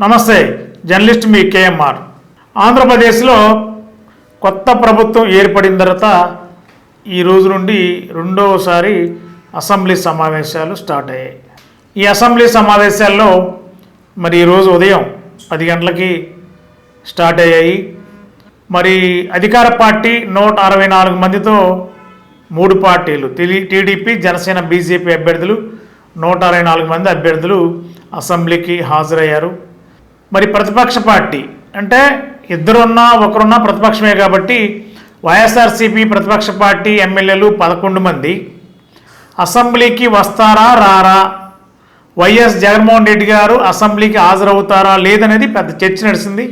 నమస్తే జర్నలిస్ట్ మీ కేఎంఆర్. ఆంధ్రప్రదేశ్లో కొత్త ప్రభుత్వం ఏర్పడిన తర్వాత ఈ రోజు నుండి రెండవసారి అసెంబ్లీ సమావేశాలు స్టార్ట్ అయ్యాయి. ఈ అసెంబ్లీ సమావేశాల్లో మరి ఈరోజు ఉదయం పది గంటలకి స్టార్ట్ అయ్యాయి. మరి అధికార పార్టీ నూట అరవై నాలుగు మందితో మూడు పార్టీలు టీడీపీ జనసేన బీజేపీ అభ్యర్థులు నూట అరవై నాలుగు మంది అభ్యర్థులు అసెంబ్లీకి హాజరయ్యారు. మరి ప్రతిపక్ష పార్టీ అంటే ఇద్దరున్నా ఒకరున్నా ప్రతిపక్షమే కాబట్టి వైఎస్ఆర్సీపీ ప్రతిపక్ష పార్టీ ఎమ్మెల్యేలు పదకొండు మంది. అసెంబ్లీకి వస్తారా రారా? వైఎస్ జగన్మోహన్ రెడ్డి గారు అసెంబ్లీకి హాజరవుతారా లేదనేది పెద్ద చర్చ నడిచింది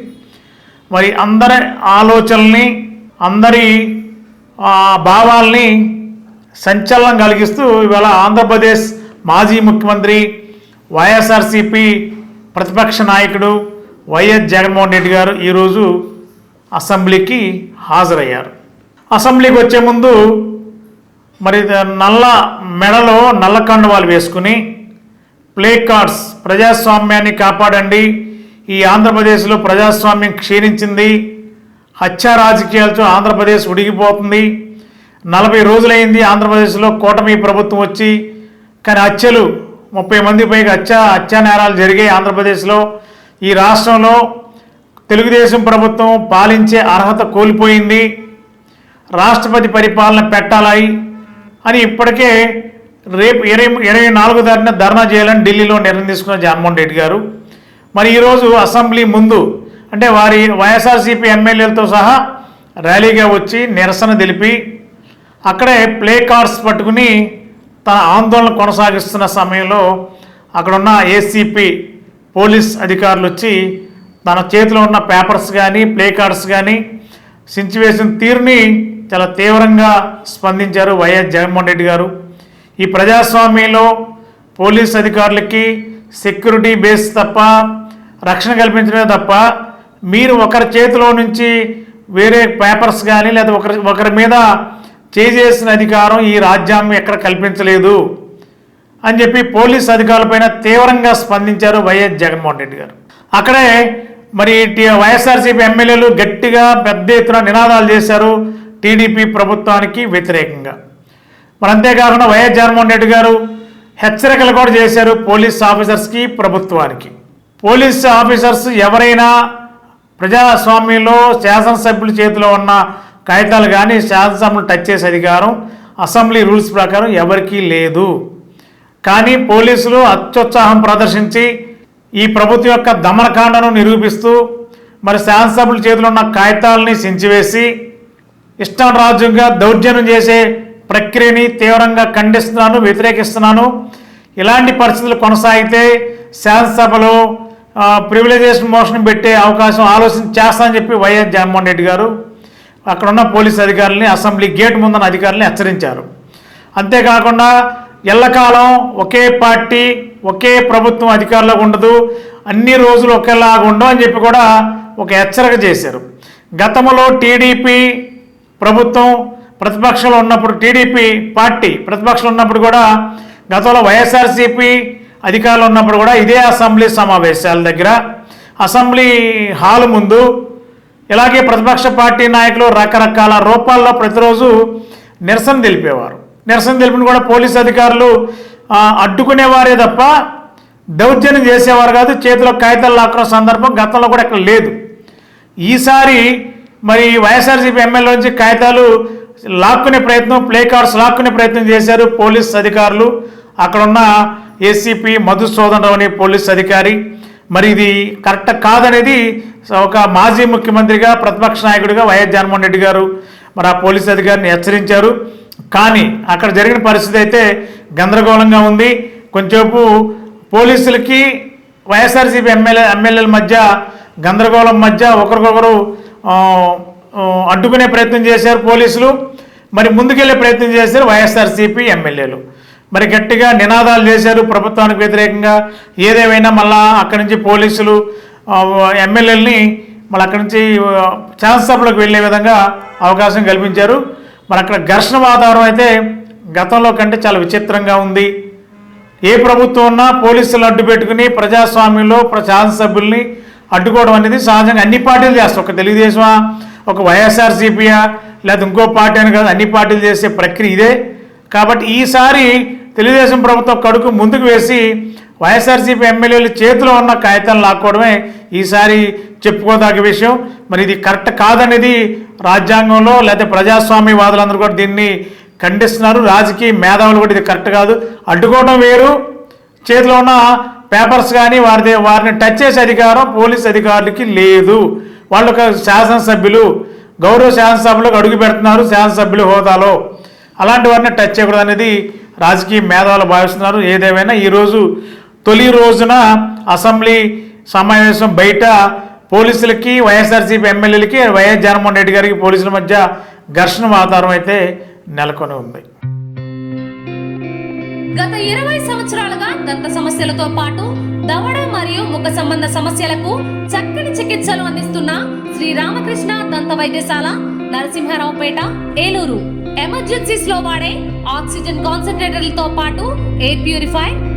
మరి అందరి ఆలోచనల్ని అందరి ఆ, భావాల్ని సంచలనం కలిగిస్తూ ఇవాళ ఆంధ్రప్రదేశ్ మాజీ ముఖ్యమంత్రి వైఎస్ఆర్సీపీ ప్రతిపక్ష నాయకుడు వైఎస్ జగన్మోహన్ రెడ్డి గారు ఈరోజు అసెంబ్లీకి హాజరయ్యారు. అసెంబ్లీకి వచ్చే ముందు మరి నల్ల మెడలో నల్ల కండువాలు వేసుకుని ప్లే కార్డ్స్ ప్రజాస్వామ్యాన్ని కాపాడండి. ఈ ఆంధ్రప్రదేశ్లో ప్రజాస్వామ్యం క్షీణించింది. హత్యా రాజకీయాలతో ఆంధ్రప్రదేశ్ ఉడిగిపోతుంది. నలభై రోజులైంది ఆంధ్రప్రదేశ్లో కూటమి ప్రభుత్వం వచ్చి కానీ హత్యలు ముప్పై మంది పైగా అత్యా అత్యా నేరాలు జరిగాయి ఆంధ్రప్రదేశ్లో ఈ రాష్ట్రంలో తెలుగుదేశం ప్రభుత్వం పాలించే అర్హత కోల్పోయింది. రాష్ట్రపతి పరిపాలన పెట్టాలి అని ఇప్పటికే రేపు ఇరవై ఇరవై నాలుగు తారీఖున ధర్నా చేయాలని ఢిల్లీలో నిర్ణయం తీసుకున్న జగన్మోహన్ రెడ్డి గారు. మరి ఈరోజు అసెంబ్లీ ముందు అంటే వారి వైఎస్ఆర్సీపీ ఎమ్మెల్యేలతో సహా ర్యాలీగా వచ్చి నిరసన తెలిపి అక్కడే ప్లే కార్డ్స్ పట్టుకుని తన ఆందోళన కొనసాగిస్తున్న సమయంలో అక్కడున్న ఏసీపీ పోలీస్ అధికారులు వచ్చి తన చేతిలో ఉన్న పేపర్స్ కానీ ప్లే కార్డ్స్ కానీ సించివేసిన తీరుని చాలా తీవ్రంగా స్పందించారు వైఎస్ జగన్మోహన్ రెడ్డి గారు. ఈ ప్రజాస్వామ్యంలో పోలీస్ అధికారులకి సెక్యూరిటీ బేస్ తప్ప రక్షణ కల్పించడమే తప్ప మీరు ఒకరి చేతిలో నుంచి వేరే పేపర్స్ కానీ లేదా ఒకరి ఒకరి మీద చేసిన అధికారం ఈ రాజ్యాంగం ఎక్కడ కల్పించలేదు అని చెప్పి పోలీస్ అధికారులపైన తీవ్రంగా స్పందించారు వైఎస్ జగన్మోహన్ రెడ్డి గారు. అక్కడే మరి వైఎస్ఆర్సీపీ ఎమ్మెల్యేలు గట్టిగా పెద్ద ఎత్తున నినాదాలు చేశారు టీడీపీ ప్రభుత్వానికి వ్యతిరేకంగా. మరి అంతేకాకుండా వైఎస్ జగన్మోహన్ రెడ్డి గారు హెచ్చరికలు కూడా చేశారు పోలీస్ ఆఫీసర్స్కి ప్రభుత్వానికి. పోలీస్ ఆఫీసర్స్ ఎవరైనా ప్రజాస్వామ్యంలో శాసనసభ్యుల చేతిలో ఉన్న కాగితాలు కానీ శాసనసభను టచ్ చేసే అధికారం అసెంబ్లీ రూల్స్ ప్రకారం ఎవరికీ లేదు. కానీ పోలీసులు అత్యుత్సాహం ప్రదర్శించి ఈ ప్రభుత్వం యొక్క దమనకాండను నిరూపిస్తూ మరి శాసనసభ్యుల చేతిలో ఉన్న కాగితాలని సించివేసి ఇష్టం రాజ్యంగా దౌర్జన్యం చేసే ప్రక్రియని తీవ్రంగా ఖండిస్తున్నాను వ్యతిరేకిస్తున్నాను. ఇలాంటి పరిస్థితులు కొనసాగితే శాసనసభలో ప్రివిలైజేషన్ మోషన్ పెట్టే అవకాశం ఆలోచన చేస్తానని చెప్పి వైఎస్ జగన్మోహన్ రెడ్డి గారు అక్కడున్న పోలీస్ అధికారులని అసెంబ్లీ గేట్ ముందున్న అధికారులని హెచ్చరించారు. అంతేకాకుండా ఎల్లకాలం ఒకే పార్టీ ఒకే ప్రభుత్వం అధికారంలో ఉండదు. అన్ని రోజులు ఒకేలాగా ఉండవు అని చెప్పి కూడా ఒక హెచ్చరిక చేశారు. గతంలో టీడీపీ ప్రభుత్వం ప్రతిపక్షంలో ఉన్నప్పుడు టీడీపీ పార్టీ ప్రతిపక్షంలో ఉన్నప్పుడు కూడా గతంలో వైఎస్ఆర్సీపీ అధికారంలో ఉన్నప్పుడు కూడా ఇదే అసెంబ్లీ సమావేశాల దగ్గర అసెంబ్లీ హాల్ ముందు ఇలాగే ప్రతిపక్ష పార్టీ నాయకులు రకరకాల రూపాల్లో ప్రతిరోజు నిరసన తెలిపేవారు. నిరసన తెలిపిన కూడా పోలీస్ అధికారులు అడ్డుకునేవారే తప్ప దౌర్జన్యం చేసేవారు కాదు. చేతిలో కాగితాలు లాక్కున్న సందర్భం గతంలో కూడా ఇక్కడ లేదు. ఈసారి మరి వైఎస్ఆర్సీపీ ఎమ్మెల్యే నుంచి కాగితాలు లాక్కునే ప్రయత్నం ప్లే కార్డ్స్ లాక్కునే ప్రయత్నం చేశారు పోలీస్ అధికారులు. అక్కడ ఉన్న ఏసీపీ మధుసూదన్ రావు అనే పోలీస్ అధికారి. మరి ఇది కరెక్ట్ కాదనేది ఒక మాజీ ముఖ్యమంత్రిగా ప్రతిపక్ష నాయకుడిగా వైఎస్ జగన్మోహన్ రెడ్డి గారు మరి ఆ పోలీస్ అధికారిని హెచ్చరించారు. కానీ అక్కడ జరిగిన పరిస్థితి అయితే గందరగోళంగా ఉంది. కొంచెంసేపు పోలీసులకి వైఎస్ఆర్సీపీ ఎమ్మెల్యే ఎమ్మెల్యేల మధ్య గందరగోళం మధ్య ఒకరికొకరు అడ్డుకునే ప్రయత్నం చేశారు పోలీసులు. మరి ముందుకెళ్ళే ప్రయత్నం చేశారు వైఎస్ఆర్సీపీ ఎమ్మెల్యేలు. మరి గట్టిగా నినాదాలు చేశారు ప్రభుత్వానికి వ్యతిరేకంగా. ఏదేమైనా మళ్ళా అక్కడి నుంచి పోలీసులు ఎమ్మెల్యేలని మళ్ళీ అక్కడి నుంచి శాసనసభలోకి వెళ్ళే విధంగా అవకాశం కల్పించారు. మరి అక్కడ ఘర్షణ వాతావరణం అయితే గతంలో కంటే చాలా విచిత్రంగా ఉంది. ఏ ప్రభుత్వం ఉన్నా పోలీసులు అడ్డు పెట్టుకుని ప్రజాస్వామ్యంలో ప్ర- శాసనసభ్యుల్ని అడ్డుకోవడం అనేది సహజంగా అన్ని పార్టీలు చేస్తాయి. ఒక తెలుగుదేశమా ఒక వైఎస్ఆర్సీపీయా లేదా ఇంకో పార్టీ అని కాదు అన్ని పార్టీలు చేసే ప్రక్రియ ఇదే. కాబట్టి ఈసారి తెలుగుదేశం ప్రభుత్వం కడుకు ముందుకు వేసి వైఎస్ఆర్సీపీ ఎమ్మెల్యేలు చేతిలో ఉన్న కాగితం లాక్కోవడమే ఈసారి చెప్పుకోదగ్గ విషయం. మరి ఇది కరెక్ట్ కాదనేది రాజ్యాంగంలో లేకపోతే ప్రజాస్వామ్యవాదులందరూ కూడా దీన్ని ఖండిస్తున్నారు. రాజకీయ మేధావులు కూడా ఇది కరెక్ట్ కాదు. అడ్డుకోవడం వేరు. చేతిలో ఉన్న పేపర్స్ కానీ వారి వారిని టచ్ చేసే అధికారం పోలీస్ అధికారులకి లేదు. వాళ్ళు ఒక శాసనసభ్యులు గౌరవ శాసనసభలోకి అడుగు పెడుతున్నారు శాసనసభ్యులు హోదాలో. అలాంటి వారిని టచ్ చేయకూడదు అనేది రాజకీయ మేధావులు భావిస్తున్నారు. ఏదేమైనా ఈరోజు తొలి రోజున అసెంబ్లీ సమావేశం బయట పోలీసులకి వైఎస్ఆర్సీపీ ఎమ్మెల్యేలకి వైఎస్ జగన్మోహన్ రెడ్డి గారికి పోలీసుల మధ్య ఘర్షణ వాతావరణం అయితే నెలకొని ఉంది. గత ఇరవై సంవత్సరాలుగా దంత సమస్యలతో పాటు దవడ మరియు ముఖ సంబంధ సమస్యలకు చక్కని చికిత్సలు అందిస్తున్న శ్రీ రామకృష్ణ దంత వైద్యశాల నరసింహారావుపేట ఏలూరు. ఎమర్జెన్సీస్లో వాడే ఆక్సిజన్ కాన్సన్ట్రేటర్లతో పాటు air purify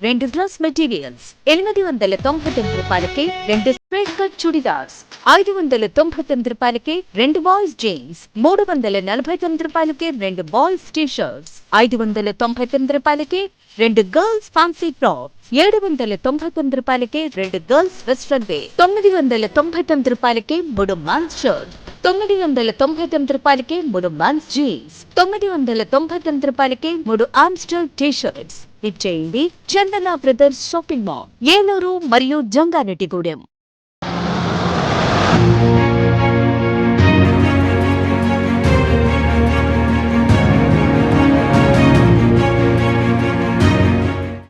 రెండు గ్లాస్ మెటీరియల్స్ ఎనిమిది వందల తొంభై తొమ్మిది రూపాయలకి రెండు స్ట్రైట్ కట్ చుడిదార్స్ ఐదు వందల తొంభై తొమ్మిది రూపాయలకి రెండు బాయ్స్ జీన్స్ మూడు వందల నలభై తొమ్మిది రూపాయలకి రెండు బాయ్స్ టీ షర్ట్స్ ఐదు వందల తొంభై తొమ్మిది రూపాయలకి రెండు గర్ల్స్ ఫ్యాన్సీ టాప్ ఏడు వందల తొంభై తొమ్మిది రూపాయలకి రెండు గర్ల్స్ వెస్ట్రన్ వే తొమ్మిది వందల తొంభై తొమ్మిది రూపాయలకి మూడు మన్స్ షర్ట్ తొమ్మిది వందల తొంభై తొమ్మిది రూపాయలకి మూడు మన్స్ జీన్స్ తొమ్మిది వందల తొంభై తొమ్మిది రూపాయలకి మూడు ఆమ్స్టర్ టీ షర్ట్స్ చేయండి Chandana brothers shopping mall Eluru మరియు జంగారెడ్డిగూడెం.